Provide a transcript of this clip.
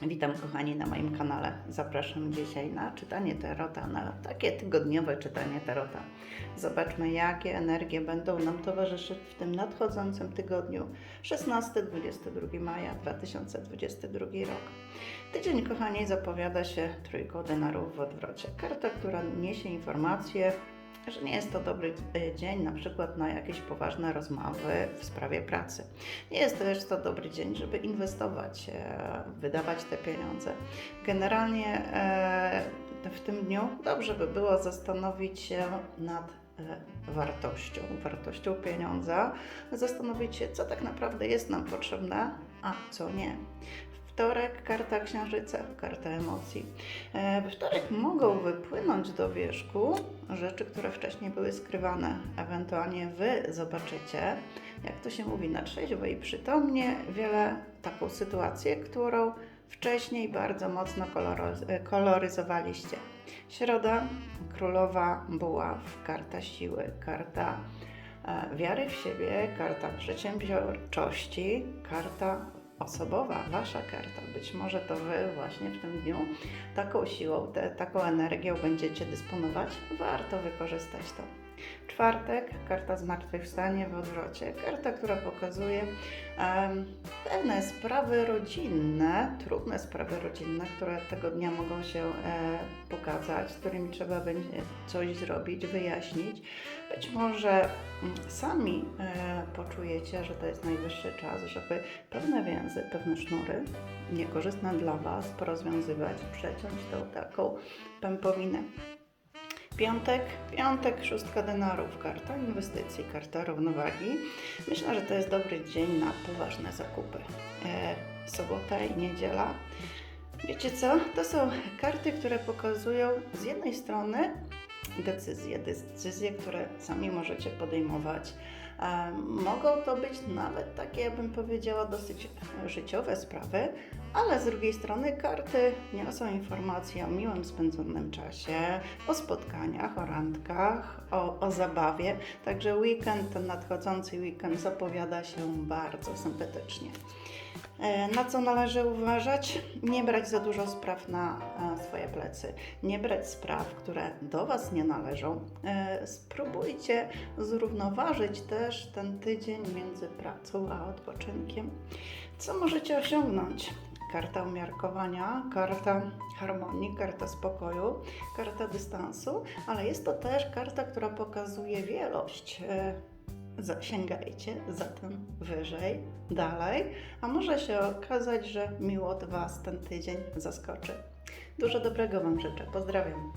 Witam kochani na moim kanale. Zapraszam dzisiaj na czytanie tarota, na takie tygodniowe czytanie tarota. Zobaczmy, jakie energie będą nam towarzyszyć w tym nadchodzącym tygodniu 16-22 maja 2022 rok. Tydzień, kochani, zapowiada się trójką denarów w odwrocie. Karta, która niesie informacje, że nie jest to dobry e, dzień na przykład na jakieś poważne rozmowy w sprawie pracy. Nie jest też to dobry dzień, żeby inwestować, e, wydawać te pieniądze. Generalnie e, w tym dniu dobrze by było zastanowić się nad wartością, wartością pieniądza, zastanowić się, co tak naprawdę jest nam potrzebne, a co nie. Wtorek, karta księżyca, karta emocji. E, We wtorek mogą wypłynąć do wierzchu rzeczy, które wcześniej były skrywane. Ewentualnie Wy zobaczycie, jak to się mówi, na trzeźwo i przytomnie, wiele taką sytuację, którą wcześniej bardzo mocno e, koloryzowaliście. Środa, królowa buław, karta siły, karta e, wiary w siebie, karta przedsiębiorczości, karta osobowa, wasza karta. Być może to wy właśnie w tym dniu taką siłą, te, taką energią będziecie dysponować. Warto wykorzystać to. Czwartek, karta zmartwychwstanie w odwrocie. Karta, która pokazuje em, pewne sprawy rodzinne, trudne sprawy rodzinne, które tego dnia mogą się e, pokazać, z którymi trzeba będzie coś zrobić, wyjaśnić. Być może mm, sami e, poczujecie, że to jest najwyższy czas, żeby pewne więzy, pewne sznury niekorzystne dla Was porozwiązywać, przeciąć tą taką pępowinę. Piątek, piątek, szóstka denarów, karta inwestycji, karta równowagi. Myślę, że to jest dobry dzień na poważne zakupy. E, sobota i niedziela. Wiecie co? To są karty, które pokazują z jednej strony decyzje, decyzje, które sami możecie podejmować. E, mogą to być nawet takie, ja bym powiedziała, dosyć życiowe sprawy, ale z drugiej strony karty niosą informacje o miłym spędzonym czasie, o spotkaniach, o randkach, o, o zabawie. Także weekend, ten nadchodzący weekend zapowiada się bardzo sympatycznie. E, Na co należy uważać? Nie brać za dużo spraw na e, swoje plecy. Nie brać spraw, które do Was nie należą. E, Spróbujcie zrównoważyć też ten tydzień między pracą a odpoczynkiem. Co możecie osiągnąć? Karta umiarkowania, karta harmonii, karta spokoju, karta dystansu, ale jest to też karta, która pokazuje wielość. Sięgajcie zatem wyżej, dalej, a może się okazać, że miło od Was ten tydzień zaskoczy. Dużo dobrego Wam życzę. Pozdrawiam.